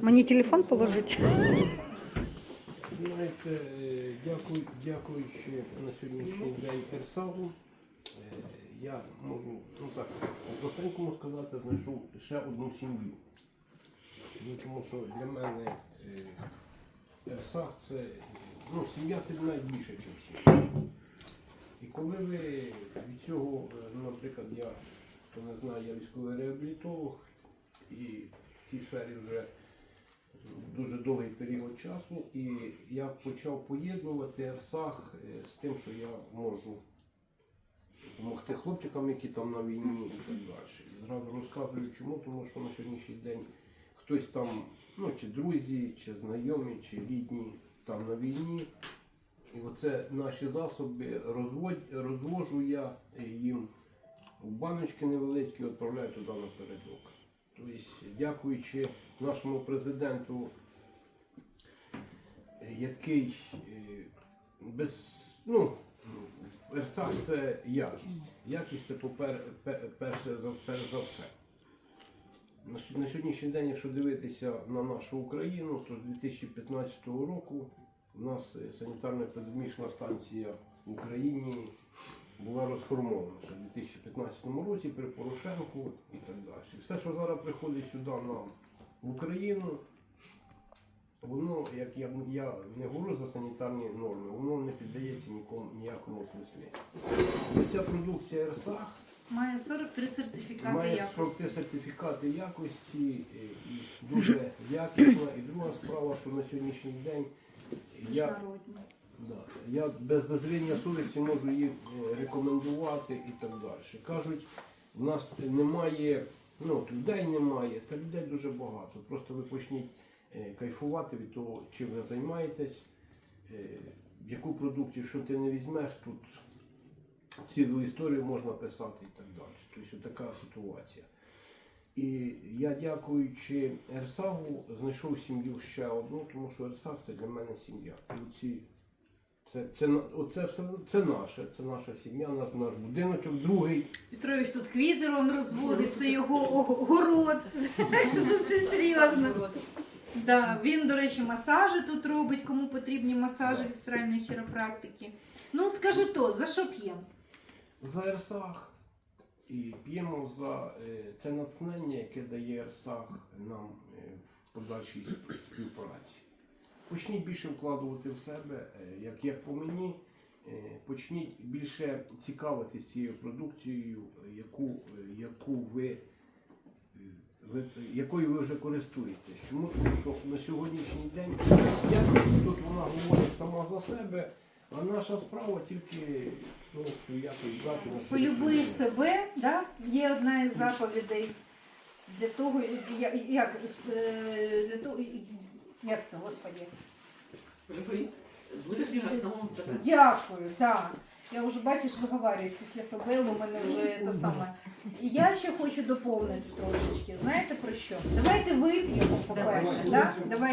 Мені телефон положити. Знаєте, е, дякую, дякуючи на сьогоднішній день Ерсаву, е, я можу ну так, простенькому сказати, знайшов ще одну сім'ю. Ну, Тому що для мене е, Ерсах це ну, сім'я це найбільше, ніж сім'я. І коли ви від цього, наприклад, я, хто не знає, я військовий реабілітолог і цій сфері вже дуже довгий період часу, і я почав поєднувати Ерсах е, з тим, що я можу допомогти хлопчикам, які там на війні і так далі. Зразу розказую чому, тому що на сьогоднішній день хтось там, ну чи друзі, чи знайомі, чи рідні там на війні. І оце наші засоби розводь, розвожу я е, їм в баночки невеличкі, відправляю туди напередок. Тобто, дякуючи нашому президенту, який е, без, ну, Ерсак це якість. Якість це попер, перше перш за все. На, сьогоднішній день, якщо дивитися на нашу Україну, то з 2015 року у нас е, санітарна епідемічна станція в Україні була розформована ще в 2015 році при Порошенку і так далі. Все, що зараз приходить сюди нам в Україну, воно, як я, я не говорю за санітарні норми, воно не піддається нікому ніякому слідстві. Ця продукція РСАХ Має 43 сертифікати має якості. 43 сертифікати якості і дуже якісна. І друга справа, що на сьогоднішній день я. Я без дозвілення совісті можу їх е, рекомендувати і так далі. Кажуть, в нас немає, ну, людей немає, та людей дуже багато. Просто ви почніть е, кайфувати від того, чим ви займаєтесь, е, яку продукцію, що ти не візьмеш, тут цілу історію можна писати і так далі. Тобто така ситуація. І я, дякуючи Ерсагу, знайшов сім'ю ще одну, тому що Ерсаг це для мене сім'я. Це, це, оце все це наше, це наша сім'я, наш, наш будиночок, другий. Петрович тут квіти он розводить, це його город. Тут все серйозно. Да, він, до речі, масажі тут робить, кому потрібні масажі від стрельної хіропрактики. Ну, скажи то, за що п'ємо? За Ерсаг. І п'ємо за е, це натхнення, яке дає Ерсаг нам е, в подальшій співпраці. Почніть більше вкладувати в себе, е, як, як по мені, е, почніть більше цікавитись цією продукцією, е, яку, яку ви, якою ви вже користуєтесь. Чому? Тому що на сьогоднішній день якість тут вона говорить сама за себе, а наша справа тільки ну, цю якість брати себе. Полюби себе, да? є одна із заповідей для того, як, е, для того, як це, господи? Будеш любити самому себе. Дякую, так. Я вже бачиш, виговорююсь після ФБЛ, у мене вже те саме. І я ще хочу доповнити трошечки. Знаєте про що? Давайте вип'ємо, по-перше, Давай. да? Давайте